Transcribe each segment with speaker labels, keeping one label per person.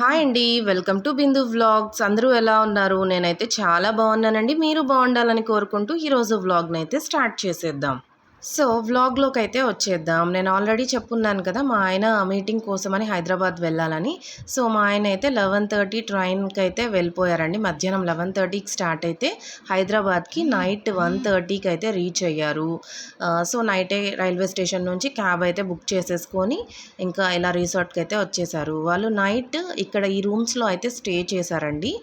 Speaker 1: Hi అండి welcome to Bindu vlogs. అందరూ ఎలా ఉన్నారు? నేనైతే చాలా బాగున్నానండి. మీరు బాగుండాలని కోరుకుంటూ ఈరోజు వ్లాగ్ని అయితే స్టార్ట్ చేసేద్దాం. సో వ్లాగ్లోకి అయితే వచ్చేద్దాం. నేను ఆల్రెడీ చెప్పున్నాను కదా మా ఆయన మీటింగ్ కోసమని హైదరాబాద్ వెళ్ళాలని. సో మా ఆయన అయితే లెవెన్ థర్టీ ట్రైన్కి అయితే వెళ్ళిపోయారండి. మధ్యాహ్నం లెవెన్ థర్టీకి స్టార్ట్ అయితే హైదరాబాద్కి నైట్ వన్ థర్టీకి అయితే రీచ్ అయ్యారు. సో నైటే రైల్వే స్టేషన్ నుంచి క్యాబ్ అయితే బుక్ చేసేసుకొని ఇంకా ఇలా రిసార్ట్కి అయితే వచ్చేసారు. వాళ్ళు నైట్ ఇక్కడ ఈ రూమ్స్లో అయితే స్టే చేశారండి.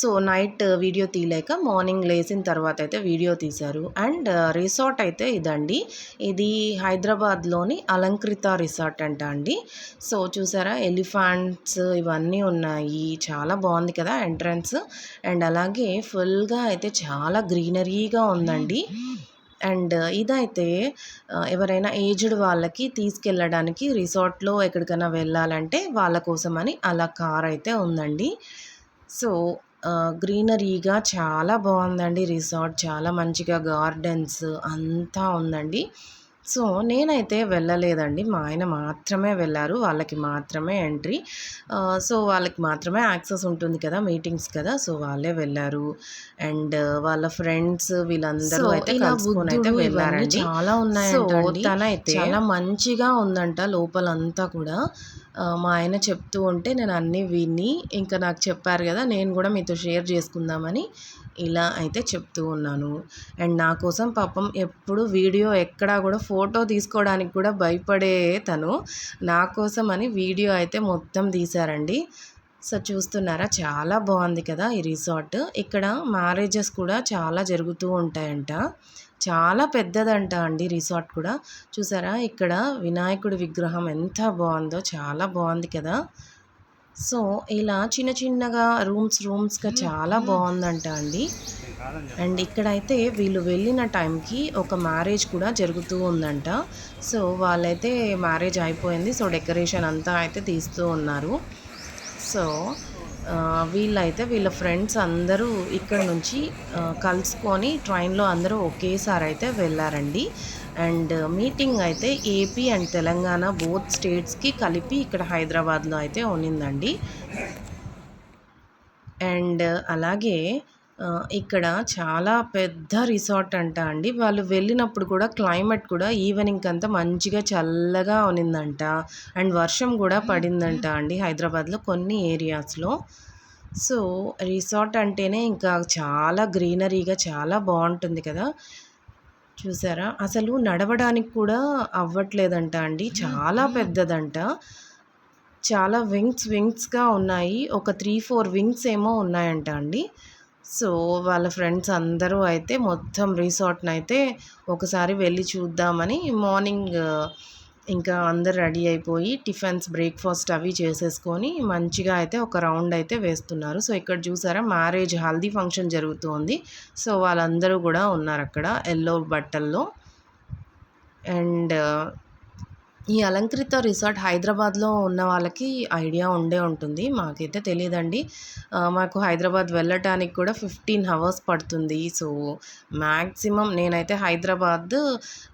Speaker 1: సో నైట్ వీడియో తీయలేక మార్నింగ్ లేచిన తర్వాత అయితే వీడియో తీశారు. అండ్ రిసార్ట్ అయితే ఇదండి. ఇది హైదరాబాద్లోని అలంకృత రిసార్ట్ అంట అండి. సో చూసారా? ఎలిఫాంట్స్ ఇవన్నీ ఉన్నాయి. చాలా బాగుంది కదా ఎంట్రన్స్. అండ్ అలాగే ఫుల్గా అయితే చాలా గ్రీనరీగా ఉందండి. అండ్ ఇదైతే ఎవరైనా ఏజ్డ్ వాళ్ళకి తీసుకెళ్ళడానికి రిసార్ట్లో ఎక్కడికైనా వెళ్ళాలంటే వాళ్ళ కోసమని అలా కార్ అయితే ఉందండి. సో గ్రీనరీగా చాలా బాగుందండి రిసార్ట్. చాలా మంచిగా గార్డెన్స్ అంతా ఉందండి. సో నేనైతే వెళ్ళలేదండి. మా ఆయన మాత్రమే వెళ్ళారు. వాళ్ళకి మాత్రమే ఎంట్రీ. సో వాళ్ళకి మాత్రమే యాక్సెస్ ఉంటుంది కదా మీటింగ్స్ కదా సో వాళ్ళే వెళ్ళారు. అండ్ వాళ్ళ ఫ్రెండ్స్ వీళ్ళందరూ అయితే కలుసుకొని అయితే వెళ్ళారండి.
Speaker 2: చాలా
Speaker 1: సో
Speaker 2: ఉన్నాయంటండి.
Speaker 1: తనైతే చాలా మంచిగా ఉందంట లోపలంతా కూడా. మా ఆయన చెప్తూ ఉంటే నేను అన్నీ విని ఇంకా నాకు చెప్పారు కదా నేను కూడా మీతో షేర్ చేసుకుందామని. ఇలా అయితే చెప్తూ ఉన్నాను. అండ్ నా కోసం పాపం ఎప్పుడు వీడియో ఎక్కడా కూడా ఫోటో తీసుకోవడానికి కూడా భయపడే తను. నా కోసం అని వీడియో అయితే మొత్తం తీశారండి. సో చూస్తున్నారా? చాలా బాగుంది కదా ఈ రిసార్ట్. ఇక్కడ మ్యారేజెస్ కూడా చాలా జరుగుతూ ఉంటాయంట. చాలా పెద్దదంట అండి రిసార్ట్ కూడా. చూసారా? ఇక్కడ వినాయకుడి విగ్రహం ఎంత బాగుందో చాలా బాగుంది కదా. సో ఇలా చిన్న చిన్నగా రూమ్స్ రూమ్స్గా చాలా బాగుందంట అండి. అండ్ ఇక్కడైతే వీళ్ళు వెళ్ళిన టైంకి ఒక మ్యారేజ్ కూడా జరుగుతూ ఉందంట. సో వాళ్ళైతే మ్యారేజ్ అయిపోయింది. సో డెకరేషన్ అంతా అయితే తీస్తూ ఉన్నారు. సో వీళ్ళైతే వీళ్ళ ఫ్రెండ్స్ అందరూ ఇక్కడ నుంచి కలుసుకొని ట్రైన్లో అందరూ ఒకేసారి అయితే వెళ్ళారండి. అండ్ మీటింగ్ అయితే ఏపీ అండ్ తెలంగాణ బోత్ స్టేట్స్కి కలిపి ఇక్కడ హైదరాబాద్లో అయితే ఉన్నిందండి. అండ్ అలాగే ఇక్కడ చాలా పెద్ద రిసార్ట్ అంట అండి. వాళ్ళు వెళ్ళినప్పుడు కూడా క్లైమేట్ కూడా ఈవినింగ్ అంతా మంచిగా చల్లగా ఉన్నిందంట. అండ్ వర్షం కూడా పడిందంట అండి హైదరాబాద్లో కొన్ని ఏరియాస్లో. సో రిసార్ట్ అంటేనే ఇంకా చాలా గ్రీనరీగా చాలా బాగుంటుంది కదా. చూసారా? అసలు నడవడానికి కూడా అవ్వట్లేదంట అండి. చాలా పెద్దదంట. చాలా వింగ్స్ వింగ్స్గా ఉన్నాయి. ఒక త్రీ ఫోర్ వింగ్స్ ఏమో ఉన్నాయంట అండి. సో వాళ్ళ ఫ్రెండ్స్ అందరూ అయితే మొత్తం రిసార్ట్ని అయితే ఒకసారి వెళ్ళి చూద్దామని మార్నింగ్ ఇంకా అందరు రెడీ అయిపోయి టిఫిన్స్ బ్రేక్ఫాస్ట్ అవి చేసేసుకొని మంచిగా అయితే ఒక రౌండ్ అయితే వేస్తున్నారు. సో ఇక్కడ చూసారా మ్యారేజ్ హల్దీ ఫంక్షన్ జరుగుతుంది. సో వాళ్ళందరూ కూడా ఉన్నారు అక్కడ ఎల్లో బట్టల్లో. అండ్ ఈ అలంకృత రిసార్ట్ హైదరాబాద్లో ఉన్న వాళ్ళకి ఐడియా ఉండే ఉంటుంది. మాకైతే తెలియదండి మాకు హైదరాబాద్ వెళ్ళటానికి కూడా ఫిఫ్టీన్ అవర్స్ పడుతుంది. సో మ్యాక్సిమం నేనైతే హైదరాబాద్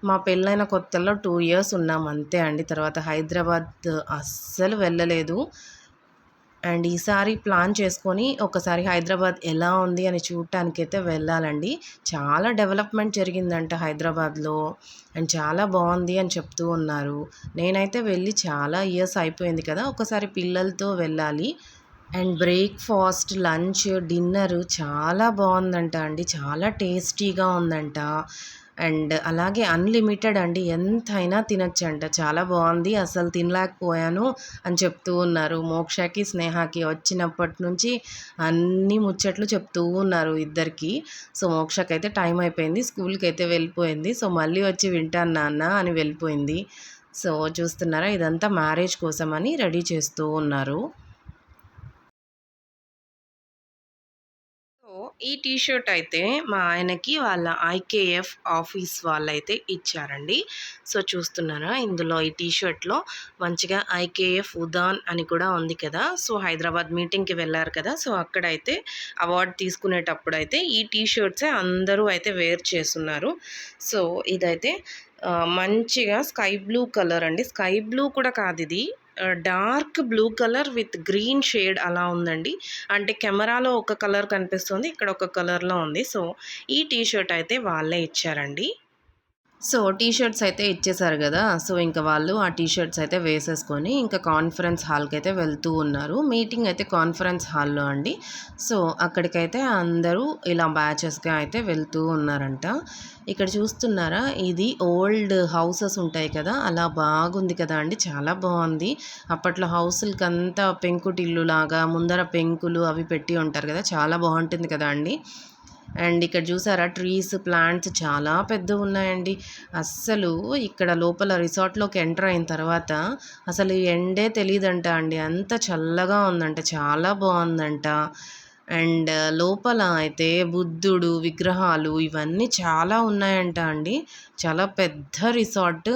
Speaker 1: మా పెళ్ళైన కొత్తలో టూ ఇయర్స్ ఉన్నాం. అంతే అండి. తర్వాత హైదరాబాద్ అస్సలు వెళ్ళలేదు. అండ్ ఈసారి ప్లాన్ చేసుకొని ఒకసారి హైదరాబాద్ ఎలా ఉంది అని చూడటానికి అయితే వెళ్ళాలండి. చాలా డెవలప్మెంట్ జరిగిందంట హైదరాబాద్లో అండ్ చాలా బాగుంది అని చెప్తూ ఉన్నారు. నేనైతే వెళ్ళి చాలా ఇయర్స్ అయిపోయింది కదా ఒకసారి పిల్లలతో వెళ్ళాలి. అండ్ బ్రేక్ఫాస్ట్ లంచ్ డిన్నర్ చాలా బాగుందంట అండి. చాలా టేస్టీగా ఉందంట. అండ్ అలాగే అన్లిమిటెడ్ అండి ఎంతైనా తినొచ్చంట. చాలా బాగుంది అసలు తినలేకపోయాను అని చెప్తూ ఉన్నారు. మోక్షకి స్నేహకి వచ్చినప్పటి నుంచి అన్ని ముచ్చట్లు చెప్తూ ఉన్నారు ఇద్దరికి. సో మోక్షకి అయితే టైం అయిపోయింది. స్కూల్కి అయితే వెళ్ళిపోయింది. సో మళ్ళీ వచ్చి వింటాను నాన్న అని వెళ్ళిపోయింది. సో చూస్తున్నారా? ఇదంతా మ్యారేజ్ కోసమని రెడీ చేస్తూ ఉన్నారు. ఈ టీషర్ట్ అయితే మా ఆయనకి వాళ్ళ ఐకేఎఫ్ ఆఫీస్ వాళ్ళైతే ఇచ్చారండి. సో చూస్తున్నారా? ఇందులో ఈ టీషర్ట్లో మంచిగా ఐకేఎఫ్ ఉదాన్ అని కూడా ఉంది కదా. సో హైదరాబాద్ మీటింగ్కి వెళ్ళారు కదా. సో అక్కడైతే అవార్డు తీసుకునేటప్పుడు అయితే ఈ టీషర్ట్సే అందరూ అయితే వేర్ చేస్తున్నారు. సో ఇదైతే మంచిగా స్కై బ్లూ కలర్ అండి. స్కై బ్లూ కూడా కాదు ఇది. Dark blue colour with green shade అలా ఉందండి. అంటే కెమెరాలో ఒక కలర్ కనిపిస్తుంది ఇక్కడ ఒక కలర్లో ఉంది. సో ఈ టీ షర్ట్ అయితే వాళ్ళే ఇచ్చారండి. సో టీ షర్ట్స్ అయితే ఇచ్చేశారు కదా. సో ఇంకా వాళ్ళు ఆ టీ షర్ట్స్ అయితే వేసేసుకొని ఇంకా కాన్ఫరెన్స్ హాల్కి అయితే వెళ్తూ ఉన్నారు. మీటింగ్ అయితే కాన్ఫరెన్స్ హాల్లో అండి. సో అక్కడికైతే అందరూ ఇలా బ్యాచెస్గా అయితే వెళ్తూ ఉన్నారంట. ఇక్కడ చూస్తున్నారా? ఇది ఓల్డ్ హౌసెస్ ఉంటాయి కదా. అలా బాగుంది కదా అండి. చాలా బాగుంది. అప్పట్లో హౌసులకి అంతా పెంకుటిల్లు లాగా ముందర పెంకులు అవి పెట్టి ఉంటారు కదా. చాలా బాగుంటుంది కదా అండి. అండ్ ఇక్కడ చూసారా ట్రీస్ ప్లాంట్స్ చాలా పెద్ద ఉన్నాయండి. అస్సలు ఇక్కడ లోపల రిసార్ట్లోకి ఎంటర్ అయిన తర్వాత అసలు ఎండే తెలియదంట అండి. అంత చల్లగా ఉందంట చాలా బాగుందంట. అండ్ లోపల అయితే బుద్ధుడు విగ్రహాలు ఇవన్నీ చాలా ఉన్నాయంట అండి. చాలా పెద్ద రిసార్ట్.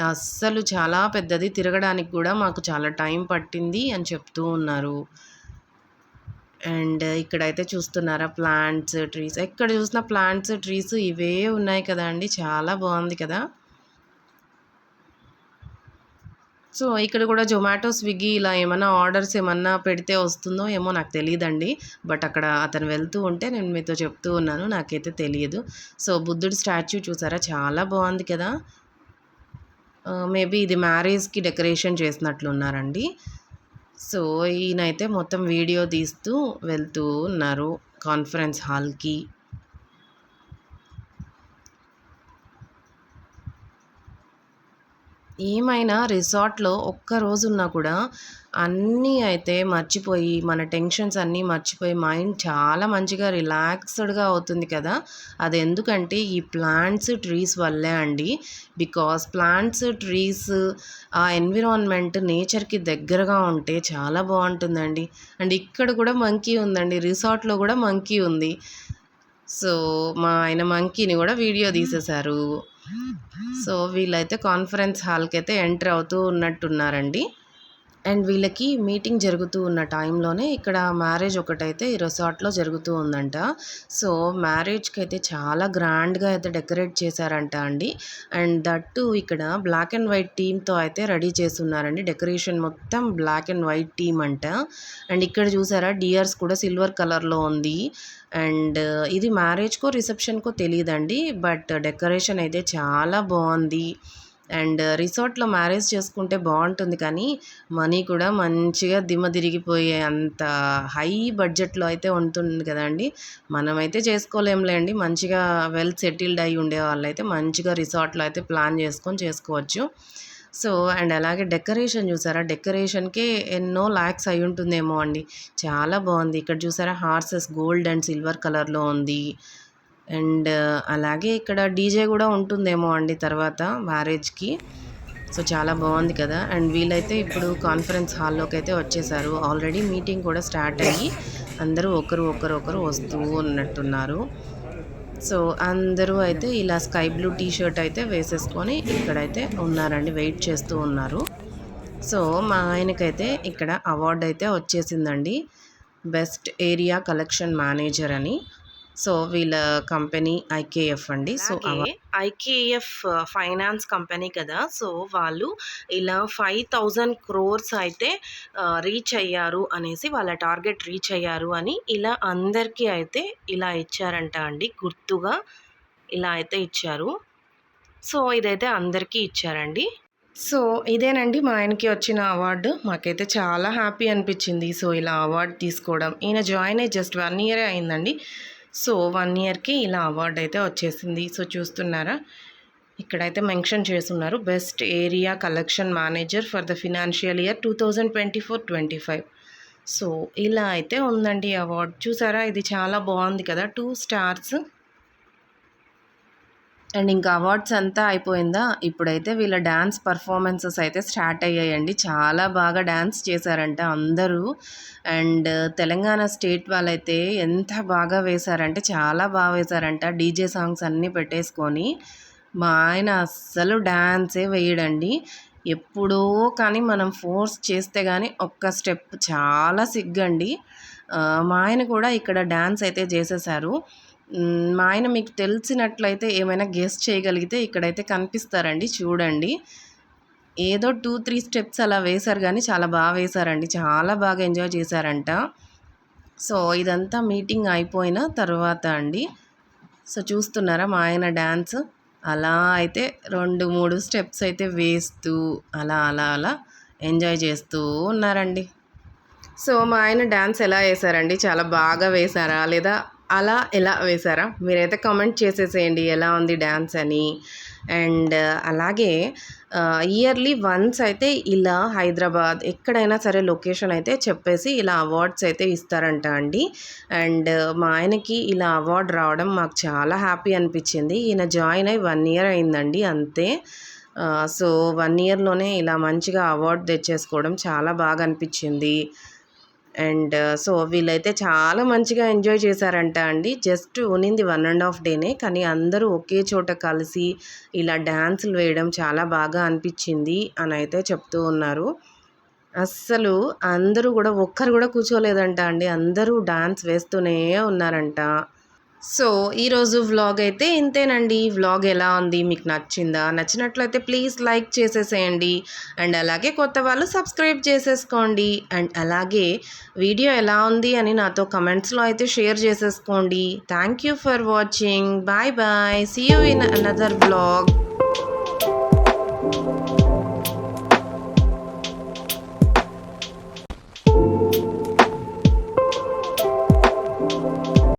Speaker 1: అస్సలు చాలా పెద్దది. తిరగడానికి కూడా మాకు చాలా టైం పట్టింది అని చెప్తూ ఉన్నారు. అండ్ ఇక్కడైతే చూస్తున్నారా ప్లాంట్స్ ట్రీస్. ఎక్కడ చూసిన ప్లాంట్స్ ట్రీస్ ఇవే ఉన్నాయి కదా అండి. చాలా బాగుంది కదా. సో ఇక్కడ కూడా జొమాటో స్విగ్గీ ఇలా ఏమన్నా ఆర్డర్స్ ఏమన్నా పెడితే వస్తుందో ఏమో నాకు తెలియదండి బట్ అక్కడ అతను వెళ్తూ ఉంటే నేను మీతో చెప్తూ ఉన్నాను. నాకైతే తెలియదు. సో బుద్ధుడి స్టాచ్యూ చూసారా? చాలా బాగుంది కదా. మేబీ ఇది మ్యారేజ్కి డెకరేషన్ చేసినట్లున్నారండి. సో ఈయనైతే మొత్తం వీడియో తీస్తూ వెళ్తూ ఉన్నారు కాన్ఫరెన్స్ హాల్కి. ఏమైనా రిసార్ట్లో ఒక్క రోజున్నా కూడా అన్నీ అయితే మర్చిపోయి మన టెన్షన్స్ అన్నీ మర్చిపోయి మైండ్ చాలా మంచిగా రిలాక్స్డ్గా అవుతుంది కదా. అది ఎందుకంటే ఈ ప్లాంట్స్ ట్రీస్ వల్లే అండి. బికాస్ ప్లాంట్స్ ట్రీస్ ఆ ఎన్విరాన్మెంట్ నేచర్కి దగ్గరగా ఉంటే చాలా బాగుంటుందండి. అండ్ ఇక్కడ కూడా మంకీ ఉందండి. రిసార్ట్లో కూడా మంకీ ఉంది. సో మా ఆయన మంకీని కూడా వీడియో తీసేశారు. సో వీళ్ళైతే కాన్ఫరెన్స్ హాల్కి అయితే ఎంటర్ అవుతూ ఉన్నట్టున్నారండి. అండ్ వీళ్ళకి మీటింగ్ జరుగుతూ ఉన్న టైంలోనే ఇక్కడ మ్యారేజ్ ఒకటైతే ఈ రిసార్ట్లో జరుగుతూ ఉందంట. సో మ్యారేజ్కి అయితే చాలా గ్రాండ్గా అయితే డెకరేట్ చేశారంట అండి. అండ్ దట్టు ఇక్కడ బ్లాక్ అండ్ వైట్ థీమ్తో అయితే రెడీ చేస్తున్నారండి. డెకరేషన్ మొత్తం బ్లాక్ అండ్ వైట్ థీమ్ అంట. అండ్ ఇక్కడ చూసారా డియర్స్ కూడా సిల్వర్ కలర్లో ఉంది. అండ్ ఇది మ్యారేజ్కో రిసెప్షన్కో తెలియదండి బట్ డెకరేషన్ అయితే చాలా బాగుంది. అండ్ రిసార్ట్లో మ్యారేజ్ చేసుకుంటే బాగుంటుంది కానీ మనీ కూడా మంచిగా దిమ్మ తిరిగిపోయే అంత హై బడ్జెట్లో అయితే ఉంటుంది కదండి. మనమైతే చేసుకోలేంలేండి మంచిగా వెల్ సెటిల్డ్ అయి ఉండే వాళ్ళైతే మంచిగా రిసార్ట్లో అయితే ప్లాన్ చేసుకొని చేసుకోవచ్చు. సో అండ్ అలాగే డెకరేషన్ చూసారా? డెకరేషన్కే ఎన్నో ల్యాక్స్ అయి ఉంటుందేమో అండి. చాలా బాగుంది. ఇక్కడ చూసారా? హార్సెస్ గోల్డ్ అండ్ సిల్వర్ కలర్లో ఉంది. అండ్ అలాగే ఇక్కడ డీజే కూడా ఉంటుందేమో అండి తర్వాత మ్యారేజ్కి. సో చాలా బాగుంది కదా. అండ్ వీళ్ళైతే ఇప్పుడు కాన్ఫరెన్స్ హాల్లోకి అయితే వచ్చేసారు. ఆల్రెడీ మీటింగ్ కూడా స్టార్ట్ అయ్యి అందరూ ఒకరు ఒకరు ఒకరు వస్తూ ఉన్నట్టున్నారు. సో అందరూ అయితే ఇలా స్కై బ్లూ టీ షర్ట్ అయితే వేసేసుకొని ఇక్కడైతే ఉన్నారండి వెయిట్ చేస్తూ ఉన్నారు. సో మా ఆయనకైతే ఇక్కడ అవార్డు అయితే వచ్చేసిందండి. బెస్ట్ ఏరియా కలెక్షన్ మేనేజర్ అని. సో వీళ్ళ కంపెనీ ఐకేఎఫ్ అండి. సో ఐకేఎఫ్ ఫైనాన్స్ కంపెనీ కదా. సో వాళ్ళు ఇలా ఫైవ్ థౌజండ్ క్రోర్స్ అయితే రీచ్ అయ్యారు అనేసి వాళ్ళ టార్గెట్ రీచ్ అయ్యారు అని ఇలా అందరికీ అయితే ఇలా ఇచ్చారంట అండి. గుర్తుగా ఇలా అయితే ఇచ్చారు. సో ఇదైతే అందరికీ ఇచ్చారండి. సో ఇదేనండి మా ఆయనకి వచ్చిన అవార్డు. మాకైతే చాలా హ్యాపీ అనిపించింది. సో ఇలా అవార్డు తీసుకోవడం. ఈయన జాయిన్ అయ్యి జస్ట్ వన్ ఇయరే అయిందండి. సో వన్ ఇయర్కి ఇలా అవార్డు అయితే వచ్చేసింది. సో చూస్తున్నారా? ఇక్కడైతే మెన్షన్ చేస్తున్నారు best area collection manager for the financial year two thousand twenty four twenty five. So ఇలా అయితే ఉందండి అవార్డు. చూసారా? ఇది చాలా బాగుంది కదా? టూ స్టార్స్ అండ్ ఇంకా అవార్డ్స్ అంతా అయిపోయిందా? ఇప్పుడైతే వీళ్ళ డ్యాన్స్ పర్ఫార్మెన్సెస్ అయితే స్టార్ట్ అయ్యాయండి. చాలా బాగా డ్యాన్స్ చేశారంట అందరూ. అండ్ తెలంగాణ స్టేట్ వాళ్ళైతే ఎంత బాగా వేశారంటే చాలా బాగా వేశారంట. డీజే సాంగ్స్ అన్నీ పెట్టేసుకొని మా ఆయన అస్సలు డ్యాన్సే వేయడండి. ఎప్పుడో కానీ మనం ఫోర్స్ చేస్తే కానీ ఒక్క స్టెప్ చాలా సిగ్గండి. మా ఆయన కూడా ఇక్కడ డ్యాన్స్ అయితే చేసేసారు మా ఆయన మీకు తెలిసినట్లయితే ఏమైనా గెస్ట్ చేయగలిగితే ఇక్కడైతే కనిపిస్తారండి చూడండి. ఏదో టూ త్రీ స్టెప్స్ అలా వేశారు కానీ చాలా బాగా వేశారండి చాలా బాగా ఎంజాయ్ చేశారంట. సో ఇదంతా మీటింగ్ అయిపోయిన తర్వాత అండి. సో చూస్తున్నారా మా ఆయన డ్యాన్స్ అలా అయితే రెండు మూడు స్టెప్స్ అయితే వేస్తూ అలా అలా అలా ఎంజాయ్ చేస్తూ ఉన్నారండి. సో మా ఆయన డ్యాన్స్ ఎలా వేశారండి? చాలా బాగా వేశారా? లేదా అలా ఎలా వేశారా? మీరైతే కామెంట్ చేసేసేయండి. ఎలా ఉంది డ్యాన్స్ అని. అండ్ అలాగే ఇయర్లీ వన్స్ అయితే ఇలా హైదరాబాద్ ఎక్కడైనా సరే లొకేషన్ అయితే చెప్పేసి ఇలా అవార్డ్స్ అయితే ఇస్తారంట అండి. అండ్ మా ఆయనకి ఇలా అవార్డు రావడం మాకు చాలా హ్యాపీ అనిపించింది. ఈయన జాయిన్ అయ్యి వన్ ఇయర్ అయిందండి అంతే. సో వన్ ఇయర్లోనే ఇలా మంచిగా అవార్డు తెచ్చేసుకోవడం చాలా బాగా అనిపించింది. అండ్ uh, సో వీళ్ళైతే చాలా మంచిగా ఎంజాయ్ చేశారంట అండి. జస్ట్ ఉనింది వన్ అండ్ హాఫ్ డేనే కానీ అందరూ ఒకే చోట కలిసి ఇలా డ్యాన్సులు వేయడం చాలా బాగా అనిపించింది అని అయితే చెప్తూ ఉన్నారు. అస్సలు అందరూ కూడా ఒక్కరు కూడా కూర్చోలేదంట అండి. అందరూ డాన్స్ వేస్తూనే ఉన్నారంట. సో ఈరోజు వ్లాగ్ అయితే ఇంతేనండి. వ్లాగ్ ఎలా ఉంది? మీకు నచ్చిందా? నచ్చినట్లయితే ప్లీజ్ లైక్ చేసేసేయండి. అండ్ అలాగే కొత్త వాళ్ళు సబ్స్క్రైబ్ చేసేసుకోండి. అండ్ అలాగే వీడియో ఎలా ఉంది అని నాతో కమెంట్స్లో అయితే షేర్ చేసేసుకోండి. Thank you for watching. Bye bye. See you in another blog